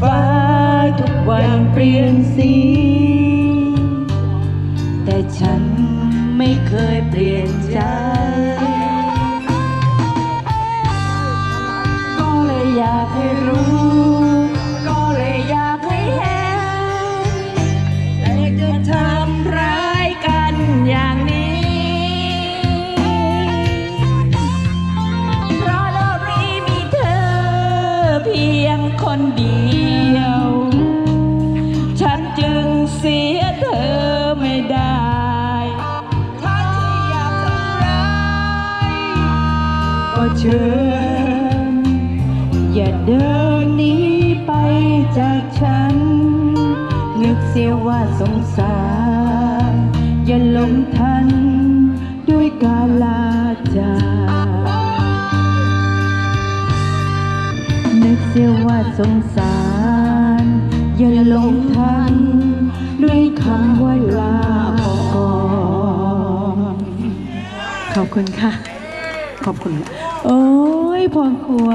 ฟ้าทุกวันเปลี่ยนสี แต่ฉันไม่เคยเปลี่ยนใจ คนเดียว ฉันจึงเสียเธอไม่ได้ถ้าที่อยากทำร้ายก็เชิญอย่าเดินหนีไปจากฉัน นึกเสียว่าสงสาร อย่าหลงทันด้วยกาลาจา กเสียว่าสงสาร อย่าหลงทัน ด้วยคำว่าลาก่อนขอบคุณค่ะ ขอบคุณ โอ้ยพอครัว